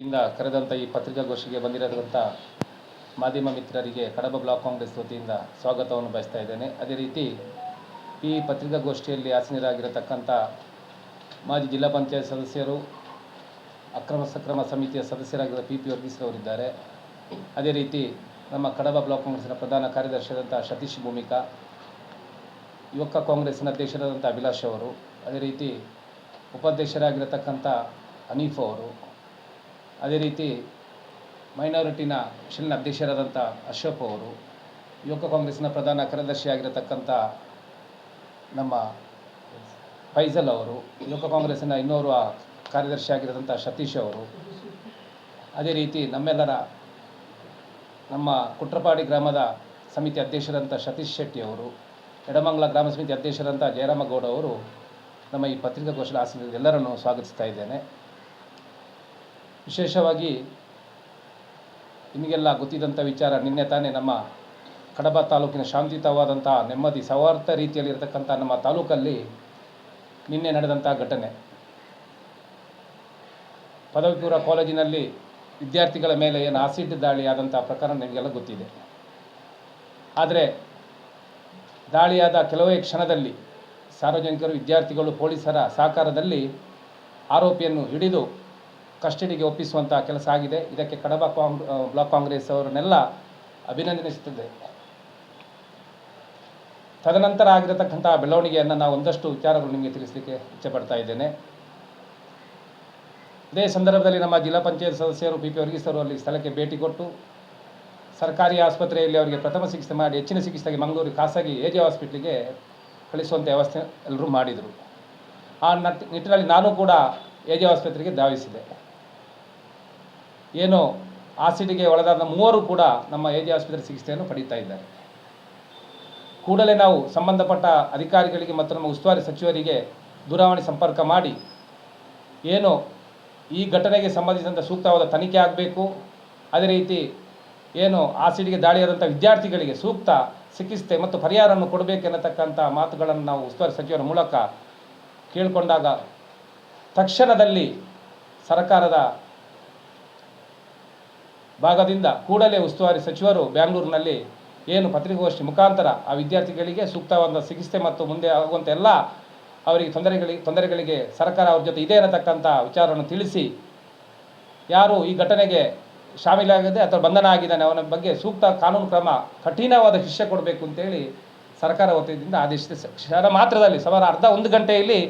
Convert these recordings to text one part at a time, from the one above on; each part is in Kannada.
ಇಂದ ಕರೆದಂಥ ಈ ಪತ್ರಿಕಾಗೋಷ್ಠಿಗೆ ಬಂದಿರತಕ್ಕಂಥ ಮಾಧ್ಯಮ ಮಿತ್ರರಿಗೆ ಕಡಬ ಬ್ಲಾಕ್ ಕಾಂಗ್ರೆಸ್ ವತಿಯಿಂದ ಸ್ವಾಗತವನ್ನು ಬಯಸ್ತಾ ಇದ್ದೇನೆ. ಅದೇ ರೀತಿ ಈ ಪತ್ರಿಕಾಗೋಷ್ಠಿಯಲ್ಲಿ ಆಸೀನರಾಗಿರತಕ್ಕಂಥ ಮಾಜಿ ಜಿಲ್ಲಾ ಪಂಚಾಯತ್ ಸದಸ್ಯರು, ಅಕ್ರಮ ಸಕ್ರಮ ಸಮಿತಿಯ ಸದಸ್ಯರಾಗಿರುವ ಪಿ. ಪಿ. ವರ್ಗೀಸ್ರವರಿದ್ದಾರೆ ಅದೇ ರೀತಿ ನಮ್ಮ ಕಡಬ ಬ್ಲಾಕ್ ಕಾಂಗ್ರೆಸ್ನ ಪ್ರಧಾನ ಕಾರ್ಯದರ್ಶಿಯಾದಂಥ ಸತೀಶ್ ಭೂಮಿಕಾ, ಯುವಕ ಕಾಂಗ್ರೆಸ್ನ ಅಧ್ಯಕ್ಷರಾದಂಥ ಅಭಿಲಾಷ್ ಅವರು, ಅದೇ ರೀತಿ ಉಪಾಧ್ಯಕ್ಷರಾಗಿರತಕ್ಕಂಥ ಹನೀಫ್ ಅವರು ಅದೇ ರೀತಿ ಮೈನಾರಿಟಿನ ಶಿಲ್ನ ಅಧ್ಯಕ್ಷರಾದಂಥ ಅಶೋಕ್ ಅವರು ಯುವಕ ಕಾಂಗ್ರೆಸ್ನ ಪ್ರಧಾನ ಕಾರ್ಯದರ್ಶಿಯಾಗಿರತಕ್ಕಂಥ ನಮ್ಮ ಫೈಜಲ್ ಅವರು, ಯುವಕ ಕಾಂಗ್ರೆಸ್ಸಿನ ಇನ್ನೋರ್ವ ಕಾರ್ಯದರ್ಶಿಯಾಗಿರತಕ್ಕಂಥ ಸತೀಶ್ ಅವರು. ಅದೇ ರೀತಿ ನಮ್ಮೆಲ್ಲರ ನಮ್ಮ ಕುಟ್ರಪಾಡಿ ಗ್ರಾಮದ ಸಮಿತಿ ಅಧ್ಯಕ್ಷರಂಥ ಸತೀಶ್ ಶೆಟ್ಟಿ ಅವರು, ಎಡಮಂಗಲ ಗ್ರಾಮ ಸಮಿತಿ ಅಧ್ಯಕ್ಷರಂಥ ಜಯರಾಮಗೌಡ ಅವರು ನಮ್ಮ ಈ ಪತ್ರಿಕಾಗೋಷ್ಠಿ ಆಸನ ಎಲ್ಲರನ್ನು ಸ್ವಾಗತಿಸ್ತಾ ಇದ್ದೇನೆ. ವಿಶೇಷವಾಗಿ ನಿಮಗೆಲ್ಲ ಗೊತ್ತಿದ್ದಂಥ ವಿಚಾರ ನಿನ್ನೆ ತಾನೇ ನಮ್ಮ ಕಡಬ ತಾಲೂಕಿನ ಶಾಂತಿಯುತವಾದಂಥ ನೆಮ್ಮದಿ ಸೌಹಾರ್ಥ ರೀತಿಯಲ್ಲಿ ಇರತಕ್ಕಂಥ ನಮ್ಮ ತಾಲೂಕಲ್ಲಿ ನಿನ್ನೆ ನಡೆದಂಥ ಘಟನೆ. ಪದವಿ ಕಾಲೇಜಿನಲ್ಲಿ ವಿದ್ಯಾರ್ಥಿಗಳ ಮೇಲೆ ಏನು ಆಸಿಡ್ ದಾಳಿ ಆದಂಥ ಪ್ರಕರಣ ನಿಮಗೆಲ್ಲ ಗೊತ್ತಿದೆ. ಆದರೆ ದಾಳಿಯಾದ ಕೆಲವೇ ಕ್ಷಣದಲ್ಲಿ ಸಾರ್ವಜನಿಕರು, ವಿದ್ಯಾರ್ಥಿಗಳು, ಪೊಲೀಸರ ಸಹಕಾರದಲ್ಲಿ ಆರೋಪಿಯನ್ನು ಹಿಡಿದು ಕಸ್ಟಡಿಗೆ ಒಪ್ಪಿಸುವಂಥ ಕೆಲಸ ಆಗಿದೆ. ಇದಕ್ಕೆ ಕಡಬ ಕಾಂಗ್ ಬ್ಲಾಕ್ ಕಾಂಗ್ರೆಸ್ ಅವರನ್ನೆಲ್ಲ ಅಭಿನಂದಿಸುತ್ತದೆ. ತದನಂತರ ಆಗಿರತಕ್ಕಂಥ ಬೆಳವಣಿಗೆಯನ್ನು ನಾವು ಒಂದಷ್ಟು ವಿಚಾರಗಳು ನಿಮಗೆ ತಿಳಿಸಲಿಕ್ಕೆ ಇಚ್ಛೆ ಪಡ್ತಾ ಇದ್ದೇನೆ. ಇದೇ ಸಂದರ್ಭದಲ್ಲಿ ನಮ್ಮ ಜಿಲ್ಲಾ ಪಂಚಾಯತ್ ಸದಸ್ಯರು ಪಿ. ಪಿ. ಅವರು ಅಲ್ಲಿ ಸ್ಥಳಕ್ಕೆ ಭೇಟಿ ಕೊಟ್ಟು, ಸರ್ಕಾರಿ ಆಸ್ಪತ್ರೆಯಲ್ಲಿ ಅವರಿಗೆ ಪ್ರಥಮ ಚಿಕಿತ್ಸೆ ಮಾಡಿ, ಹೆಚ್ಚಿನ ಚಿಕಿತ್ಸೆಗೆ ಮಂಗಳೂರು ಖಾಸಗಿ ಎ ಜೆ ಹಾಸ್ಪಿಟ್ಲಿಗೆ ಕಳಿಸುವಂಥ ವ್ಯವಸ್ಥೆ ಎಲ್ಲರೂ ಮಾಡಿದರು. ಆ ನಟ್, ನಿಟ್ಟಿನಲ್ಲಿ ನಾನು ಕೂಡ ಎ ಜೆ ಆಸ್ಪತ್ರೆಗೆ ಧಾವಿಸಿದೆ ಏನು ಆಸಿಡಿಗೆ ಒಳಗಾದ ಮೂವರು ಕೂಡ ನಮ್ಮ ಎ ಜೆ ಆಸ್ಪತ್ರೆ ಚಿಕಿತ್ಸೆಯನ್ನು ಪಡೀತಾ ಇದ್ದಾರೆ. ಕೂಡಲೇ ನಾವು ಸಂಬಂಧಪಟ್ಟ ಅಧಿಕಾರಿಗಳಿಗೆ ಮತ್ತು ನಮ್ಮ ಉಸ್ತುವಾರಿ ಸಚಿವರಿಗೆ ದೂರವಾಣಿ ಸಂಪರ್ಕ ಮಾಡಿ ಏನು ಈ ಘಟನೆಗೆ ಸಂಬಂಧಿಸಿದಂಥ ಸೂಕ್ತವಾದ ತನಿಖೆ ಆಗಬೇಕು. ಅದೇ ರೀತಿ ಏನು ಆಸಿಡಿಗೆ ದಾಳಿಯಾದಂಥ ವಿದ್ಯಾರ್ಥಿಗಳಿಗೆ ಸೂಕ್ತ ಚಿಕಿತ್ಸೆ ಮತ್ತು ಪರಿಹಾರವನ್ನು ಕೊಡಬೇಕೆನ್ನತಕ್ಕಂಥ ಮಾತುಗಳನ್ನು ನಾವು ಉಸ್ತುವಾರಿ ಸಚಿವರ ಮೂಲಕ ಕೇಳಿಕೊಂಡಾಗ ತಕ್ಷಣದಲ್ಲಿ ಸರ್ಕಾರದ ಭಾಗದಿಂದ ಕೂಡಲೇ ಉಸ್ತುವಾರಿ ಸಚಿವರು ಬೆಂಗಳೂರಿನಲ್ಲಿ ಏನು ಪತ್ರಿಕಾಗೋಷ್ಠಿ ಮುಖಾಂತರ ಆ ವಿದ್ಯಾರ್ಥಿಗಳಿಗೆ ಸೂಕ್ತವಾದ ಚಿಕಿತ್ಸೆ ಮತ್ತು ಮುಂದೆ ಆಗುವಂಥ ಎಲ್ಲ ಅವರಿಗೆ ತೊಂದರೆಗಳಿಗೆ ತೊಂದರೆಗಳಿಗೆ ಸರ್ಕಾರ ಅವ್ರ ಜೊತೆ ಇದೆ ಅನ್ನತಕ್ಕಂಥ ವಿಚಾರವನ್ನು ತಿಳಿಸಿ ಯಾರು ಈ ಘಟನೆಗೆ ಶಾಮೀಲಾಗಿದೆ ಅಥವಾ ಬಂಧನ ಆಗಿದ್ದಾನೆ ಅವನ ಬಗ್ಗೆ ಸೂಕ್ತ ಕಾನೂನು ಕ್ರಮ, ಕಠಿಣವಾದ ಶಿಕ್ಷೆ ಕೊಡಬೇಕು ಅಂತೇಳಿ ಸರ್ಕಾರ ವತಿಯಿಂದ ಆದೇಶಿಸಿದೆ. ಕ್ಷಣ ಮಾತ್ರದಲ್ಲಿ ಸುಮಾರು ಅರ್ಧ ಒಂದು ಗಂಟೆಯಲ್ಲಿ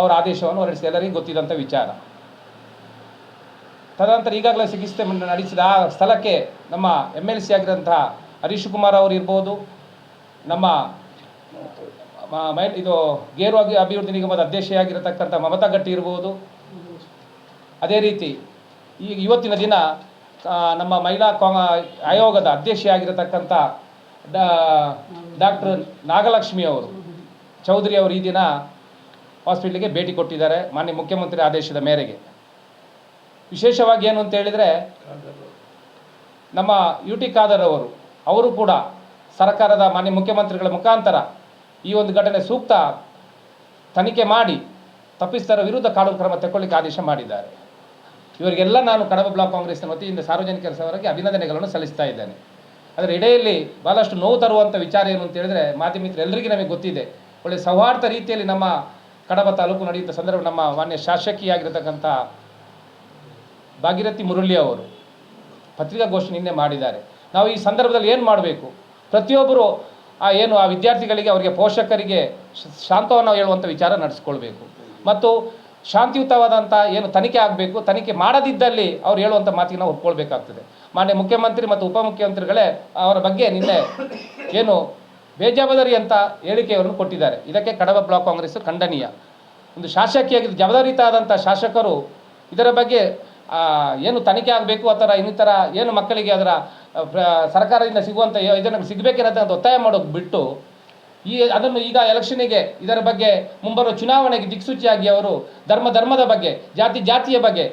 ಅವರ ಆದೇಶವನ್ನು ಹೊರಡಿಸಿ ಎಲ್ಲರಿಗೂ ಗೊತ್ತಿದ್ದಂಥ ವಿಚಾರ. ತದನಂತರ ಈಗಾಗಲೇ ಚಿಕಿತ್ಸೆ ನಡೆಸಿದ ಆ ಸ್ಥಳಕ್ಕೆ ನಮ್ಮ ಎಂ ಎಲ್ ಸಿ ಆಗಿರೋಂತಹ ಹರೀಶ್ ಕುಮಾರ್ ಅವರು ಇರ್ಬೋದು. ನಮ್ಮ, ಮೈ ಇದು ಗೇರು ಅಭಿ ಅಭಿವೃದ್ಧಿ ನಿಗಮದ ಅಧ್ಯಕ್ಷೆಯಾಗಿರತಕ್ಕಂಥ ಮಮತಾ ಗಟ್ಟಿ ಇರ್ಬೋದು. ಅದೇ ರೀತಿ ಈ ಇವತ್ತಿನ ದಿನ ನಮ್ಮ ಮಹಿಳಾ ಕಾ ಆಯೋಗದ ಅಧ್ಯಕ್ಷೆಯಾಗಿರತಕ್ಕಂಥ ಡಾಕ್ಟರ್ ನಾಗಲಕ್ಷ್ಮಿ ಅವರು ಚೌಧರಿ ಅವರು ಈ ದಿನ ಹಾಸ್ಪಿಟ್ಲಿಗೆ ಭೇಟಿ ಕೊಟ್ಟಿದ್ದಾರೆ. ಮಾನ್ಯ ಮುಖ್ಯಮಂತ್ರಿ ಆದೇಶದ ಮೇರೆಗೆ. ವಿಶೇಷವಾಗಿ ಏನು ಅಂತ ಹೇಳಿದರೆ, ನಮ್ಮ ಯು ಟಿ ಖಾದರ್ ಅವರು ಅವರು ಕೂಡ ಸರ್ಕಾರದ ಮಾನ್ಯ ಮುಖ್ಯಮಂತ್ರಿಗಳ ಮುಖಾಂತರ ಈ ಒಂದು ಘಟನೆ ಸೂಕ್ತ ತನಿಖೆ ಮಾಡಿ ತಪ್ಪಿಸ್ತರ ವಿರುದ್ಧ ಕಾನೂನು ಕ್ರಮ ತಗೊಳ್ಳಿಕ್ಕೆ ಆದೇಶ ಮಾಡಿದ್ದಾರೆ. ಇವರಿಗೆಲ್ಲ ನಾನು ಕಡಬ ಬ್ಲಾಕ್ ಕಾಂಗ್ರೆಸ್ನ ವತಿಯಿಂದ ಸಾರ್ವಜನಿಕ ಸವರಿಗೆ ಅಭಿನಂದನೆಗಳನ್ನು ಸಲ್ಲಿಸ್ತಾ ಇದ್ದೇನೆ. ಅದರ ಇಡೆಯಲ್ಲಿ ಭಾಳಷ್ಟು ನೋವು ತರುವಂಥ ವಿಚಾರ ಏನು ಅಂತ ಹೇಳಿದ್ರೆ ಮಾಧ್ಯಮ ಮಿತ್ರ ಎಲ್ಲರಿಗೂ ನಮಗೆ ಗೊತ್ತಿದೆ. ಒಳ್ಳೆ ಸೌಹಾರ್ದ ರೀತಿಯಲ್ಲಿ ನಮ್ಮ ಕಡಬ ತಾಲೂಕು ನಡೆಯುವಂಥ ಸಂದರ್ಭ ನಮ್ಮ ಮಾನ್ಯ ಶಾಸಕಿಯಾಗಿರತಕ್ಕಂಥ ಭಾಗೀರಥಿ ಮುರಳಿ ಅವರು ಪತ್ರಿಕಾಗೋಷ್ಠಿ ನಿನ್ನೆ ಮಾಡಿದ್ದಾರೆ. ನಾವು ಈ ಸಂದರ್ಭದಲ್ಲಿ ಏನು ಮಾಡಬೇಕು? ಪ್ರತಿಯೊಬ್ಬರು ಆ ಏನು ಆ ವಿದ್ಯಾರ್ಥಿಗಳಿಗೆ ಅವರಿಗೆ ಪೋಷಕರಿಗೆ ಶಾಂತವನ್ನು ಹೇಳುವಂಥ ವಿಚಾರ ನಡೆಸ್ಕೊಳ್ಬೇಕು. ಮತ್ತು ಶಾಂತಿಯುತವಾದಂಥ ಏನು ತನಿಖೆ ಆಗಬೇಕು, ತನಿಖೆ ಮಾಡದಿದ್ದಲ್ಲಿ ಅವ್ರು ಹೇಳುವಂಥ ಮಾತಿಗೆ ನಾವು ಒಪ್ಕೊಳ್ಬೇಕಾಗ್ತದೆ. ಮಾನ್ಯ ಮುಖ್ಯಮಂತ್ರಿ ಮತ್ತು ಉಪಮುಖ್ಯಮಂತ್ರಿಗಳೇ ಅವರ ಬಗ್ಗೆ ನಿನ್ನೆ ಏನು ಬೇಜವಾಬ್ದಾರಿ ಅಂತ ಹೇಳಿಕೆಯನ್ನು ಕೊಟ್ಟಿದ್ದಾರೆ. ಇದಕ್ಕೆ ಕಡಬ ಬ್ಲಾಕ್ ಕಾಂಗ್ರೆಸ್ ಖಂಡನೀಯ. ಒಂದು ಶಾಸಕಿಯಾಗಿ ಜವಾಬ್ದಾರಿತ ಆದಂಥ ಶಾಸಕರು ಇದರ ಬಗ್ಗೆ ಏನು ತನಿಖೆ ಆಗಬೇಕು, ಆ ಥರ ಇನ್ನಿತರ ಏನು ಮಕ್ಕಳಿಗೆ ಅದರ ಸರ್ಕಾರದಿಂದ ಸಿಗುವಂಥ ಇದನ್ನು ಇದನ್ನು ಅಂತ ಒತ್ತಾಯ ಮಾಡೋದು ಬಿಟ್ಟು, ಈ, ಅದನ್ನು ಈಗ ಎಲೆಕ್ಷನಿಗೆ ಇದರ ಬಗ್ಗೆ ಮುಂಬರುವ ಚುನಾವಣೆಗೆ ದಿಕ್ಸೂಚಿಯಾಗಿ ಅವರು ಧರ್ಮ, ಧರ್ಮದ ಬಗ್ಗೆ, ಜಾತಿ, ಜಾತಿಯ ಬಗ್ಗೆ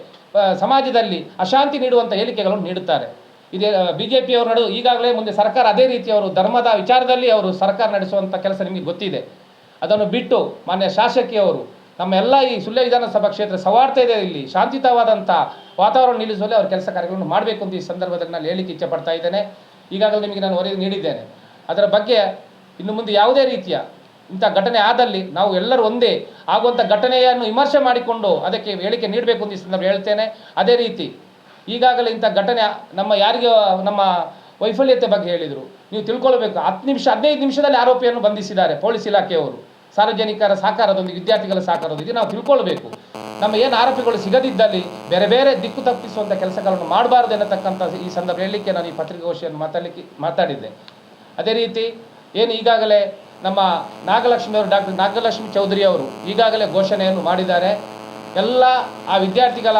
ಸಮಾಜದಲ್ಲಿ ಅಶಾಂತಿ ನೀಡುವಂಥ ಹೇಳಿಕೆಗಳನ್ನು ನೀಡುತ್ತಾರೆ. ಇದೇ ಬಿ ಜೆ ಪಿಯವರು ನಡು ಈಗಾಗಲೇ ಮುಂದೆ ಸರ್ಕಾರ ಅದೇ ರೀತಿ ಅವರು ಧರ್ಮದ ವಿಚಾರದಲ್ಲಿ ಅವರು ಸರ್ಕಾರ ನಡೆಸುವಂಥ ಕೆಲಸ ನಿಮಗೆ ಗೊತ್ತಿದೆ. ಅದನ್ನು ಬಿಟ್ಟು ಮಾನ್ಯ ಶಾಸಕಿಯವರು ನಮ್ಮ ಎಲ್ಲ ಈ ಸುಳ್ಯ ವಿಧಾನಸಭಾ ಕ್ಷೇತ್ರ ಸವಾರ್ಥ ಇದೆ ಇಲ್ಲಿ. ಶಾಂತಿಯುತವಾದಂಥ ವಾತಾವರಣ ನಿಲ್ಲಿಸುವಲ್ಲಿ ಅವ್ರ ಕೆಲಸ ಕಾರ್ಯಗಳನ್ನು ಮಾಡಬೇಕು ಅಂತ ಈ ಸಂದರ್ಭದಲ್ಲಿ ನಾನು ಹೇಳಿಕ್ಕೆ ಇಚ್ಛೆ ಪಡ್ತಾ ಇದ್ದೇನೆ. ಈಗಾಗಲೇ ನಿಮಗೆ ನಾನು ವರದಿ ನೀಡಿದ್ದೇನೆ. ಅದರ ಬಗ್ಗೆ ಇನ್ನು ಮುಂದೆ ಯಾವುದೇ ರೀತಿಯ ಇಂಥ ಘಟನೆ ಆದಲ್ಲಿ ನಾವು ಎಲ್ಲರೂ ಒಂದೇ ಆಗುವಂಥ ಘಟನೆಯನ್ನು ವಿಮರ್ಶೆ ಮಾಡಿಕೊಂಡು ಅದಕ್ಕೆ ಹೇಳಿಕೆ ನೀಡಬೇಕು ಅಂತ ಈ ಸಂದರ್ಭ ಹೇಳ್ತೇನೆ. ಅದೇ ರೀತಿ ಈಗಾಗಲೇ ಇಂಥ ಘಟನೆ ನಮ್ಮ ಯಾರಿಗೆ ನಮ್ಮ ವೈಫಲ್ಯತೆ ಬಗ್ಗೆ ಹೇಳಿದರು. ನೀವು ತಿಳ್ಕೊಳ್ಬೇಕು. ಹತ್ತು ನಿಮಿಷ, ಹದಿನೈದು ನಿಮಿಷದಲ್ಲಿ ಆರೋಪಿಯನ್ನು ಬಂಧಿಸಿದ್ದಾರೆ ಪೊಲೀಸ್ ಇಲಾಖೆಯವರು. ಸಾರ್ವಜನಿಕರ ಸಹಕಾರದೊಂದಿಗೆ, ವಿದ್ಯಾರ್ಥಿಗಳ ಸಹಕಾರದೊಂದಿಗೆ ನಾವು ತಿಳ್ಕೊಳ್ಬೇಕು. ನಮ್ಮ ಏನು ಆರೋಪಿಗಳು ಸಿಗದಿದ್ದಲ್ಲಿ ಬೇರೆ ಬೇರೆ ದಿಕ್ಕು ತಪ್ಪಿಸುವಂಥ ಕೆಲಸಗಳನ್ನು ಮಾಡಬಾರ್ದು ಎನ್ನತಕ್ಕಂಥ ಈ ಸಂದರ್ಭ ಹೇಳಲಿಕ್ಕೆ ನಾನು ಈ ಪತ್ರಿಕಾಗೋಷ್ಠಿಯನ್ನು ಮಾತಾಡಲಿಕ್ಕೆ ಮಾತಾಡಿದ್ದೆ. ಅದೇ ರೀತಿ ಏನು ಈಗಾಗಲೇ ನಮ್ಮ ನಾಗಲಕ್ಷ್ಮಿ ಅವರು, ಡಾಕ್ಟರ್ ನಾಗಲಕ್ಷ್ಮಿ ಚೌಧರಿ ಅವರು ಈಗಾಗಲೇ ಘೋಷಣೆಯನ್ನು ಮಾಡಿದ್ದಾರೆ. ಎಲ್ಲ ಆ ವಿದ್ಯಾರ್ಥಿಗಳ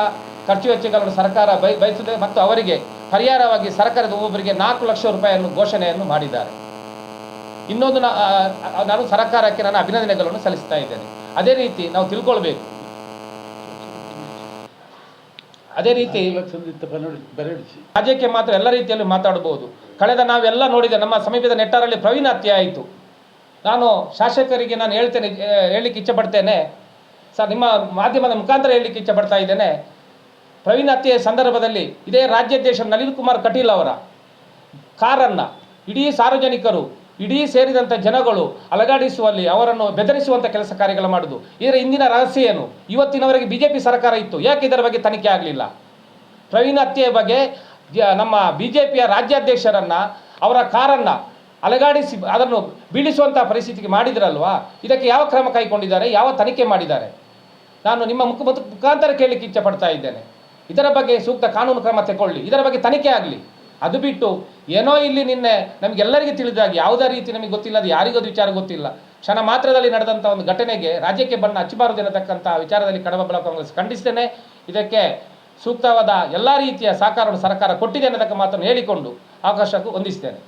ಖರ್ಚು ವೆಚ್ಚಗಳನ್ನು ಸರ್ಕಾರ ಬೈ ಬಯಸುತ್ತದೆ ಮತ್ತು ಅವರಿಗೆ ಪರಿಹಾರವಾಗಿ ಸರ್ಕಾರದ ಒಬ್ಬೊಬ್ಬರಿಗೆ ನಾಲ್ಕು ಲಕ್ಷ ರೂಪಾಯಿಯನ್ನು ಘೋಷಣೆಯನ್ನು ಮಾಡಿದ್ದಾರೆ. ಇನ್ನೊಂದು ನಾನು ಸರ್ಕಾರಕ್ಕೆ ನಾನು ಅಭಿನಂದನೆಗಳನ್ನು ಸಲ್ಲಿಸ್ತಾ ಇದ್ದೇನೆ. ಅದೇ ರೀತಿ ನಾವು ತಿಳ್ಕೊಳ್ಬೇಕು. ಅದೇ ರೀತಿ ರಾಜ್ಯಕ್ಕೆ ಮಾತ್ರ ಎಲ್ಲ ರೀತಿಯಲ್ಲಿ ಮಾತಾಡಬಹುದು ಕಳೆದ ನಾವೆಲ್ಲ ನೋಡಿದ ನಮ್ಮ ಸಮೀಪದ ನೆಟ್ಟಾರಲ್ಲಿ ಪ್ರವೀಣ್ ಹತ್ಯೆ ಆಯಿತು. ನಾನು ಶಾಸಕರಿಗೆ ನಾನು ಹೇಳ್ತೇನೆ ಹೇಳಲಿಕ್ಕೆ ಇಚ್ಛೆ ಪಡ್ತೇನೆ. ಸರ್ ನಿಮ್ಮ ಮಾಧ್ಯಮದ ಮುಖಾಂತರ ಹೇಳಲಿಕ್ಕೆ ಇಚ್ಛೆ ಪಡ್ತಾ ಇದ್ದೇನೆ. ಪ್ರವೀಣ್ ಹತ್ಯೆಯ ಸಂದರ್ಭದಲ್ಲಿ ಇದೇ ರಾಜ್ಯಾಧ್ಯಕ್ಷ ನಳಿನ್ ಕುಮಾರ್ ಕಟೀಲ್ ಅವರ ಕಾರನ್ನು ಇಡೀ ಸಾರ್ವಜನಿಕರು ಇಡೀ ಸೇರಿದಂಥ ಜನಗಳು ಅಲಗಾಡಿಸುವಲ್ಲಿ, ಅವರನ್ನು ಬೆದರಿಸುವಂಥ ಕೆಲಸ ಕಾರ್ಯಗಳು ಮಾಡುದು. ಇದರ ಹಿಂದಿನ ರಹಸ್ಯ ಏನು? ಇವತ್ತಿನವರೆಗೆ ಬಿ ಜೆ ಪಿ ಸರ್ಕಾರ ಇತ್ತು. ಯಾಕೆ ಇದರ ಬಗ್ಗೆ ತನಿಖೆ ಆಗಲಿಲ್ಲ? ಪ್ರವೀಣ್ ಹತ್ಯೆಯ ಬಗ್ಗೆ ನಮ್ಮ ಬಿ ಜೆ ಪಿಯ ರಾಜ್ಯಾಧ್ಯಕ್ಷರನ್ನು, ಅವರ ಕಾರನ್ನು ಅಲಗಾಡಿಸಿ, ಅದನ್ನು ಬೀಳಿಸುವಂಥ ಪರಿಸ್ಥಿತಿಗೆ ಮಾಡಿದ್ರಲ್ವಾ? ಇದಕ್ಕೆ ಯಾವ ಕ್ರಮ ಕೈಗೊಂಡಿದ್ದಾರೆ? ಯಾವ ತನಿಖೆ ಮಾಡಿದ್ದಾರೆ? ನಾನು ನಿಮ್ಮ ಮುಖ ಮುಖ- ಮುಖಾಂತರ ಕೇಳಲಿಕ್ಕೆ ಇಚ್ಛೆ ಪಡ್ತಾ ಇದ್ದೇನೆ. ಇದರ ಬಗ್ಗೆ ಸೂಕ್ತ ಕಾನೂನು ಕ್ರಮ ತಗೊಳ್ಳಿ ಇದರ ಬಗ್ಗೆ ತನಿಖೆ ಆಗಲಿ. ಅದು ಬಿಟ್ಟು ಏನೋ ಇಲ್ಲಿ ನಿನ್ನೆ ನಮಗೆಲ್ಲರಿಗೂ ತಿಳಿದಾಗ ಯಾವುದೇ ರೀತಿ ನಮಗೆ ಗೊತ್ತಿಲ್ಲ ಅದು ಯಾರಿಗೂ ಅದು ವಿಚಾರ ಗೊತ್ತಿಲ್ಲ. ಕ್ಷಣ ಮಾತ್ರದಲ್ಲಿ ನಡೆದಂಥ ಒಂದು ಘಟನೆಗೆ ರಾಜ್ಯಕ್ಕೆ ಬಣ್ಣ ಹಚ್ಚಬಾರದು ಎನ್ನತಕ್ಕಂಥ ವಿಚಾರದಲ್ಲಿ ಕಡಬ ಬ್ಲಾಕ್ ಕಾಂಗ್ರೆಸ್ ಖಂಡಿಸ್ತೇನೆ ಇದಕ್ಕೆ ಸೂಕ್ತವಾದ ಎಲ್ಲ ರೀತಿಯ ಸಹಕಾರವನ್ನು ಸರ್ಕಾರ ಕೊಟ್ಟಿದೆ ಅನ್ನತಕ್ಕ ಮಾತನ್ನು ಹೇಳಿಕೊಂಡು ಅವಕಾಶಕ್ಕೂ ಹೊಂದಿಸ್ತೇನೆ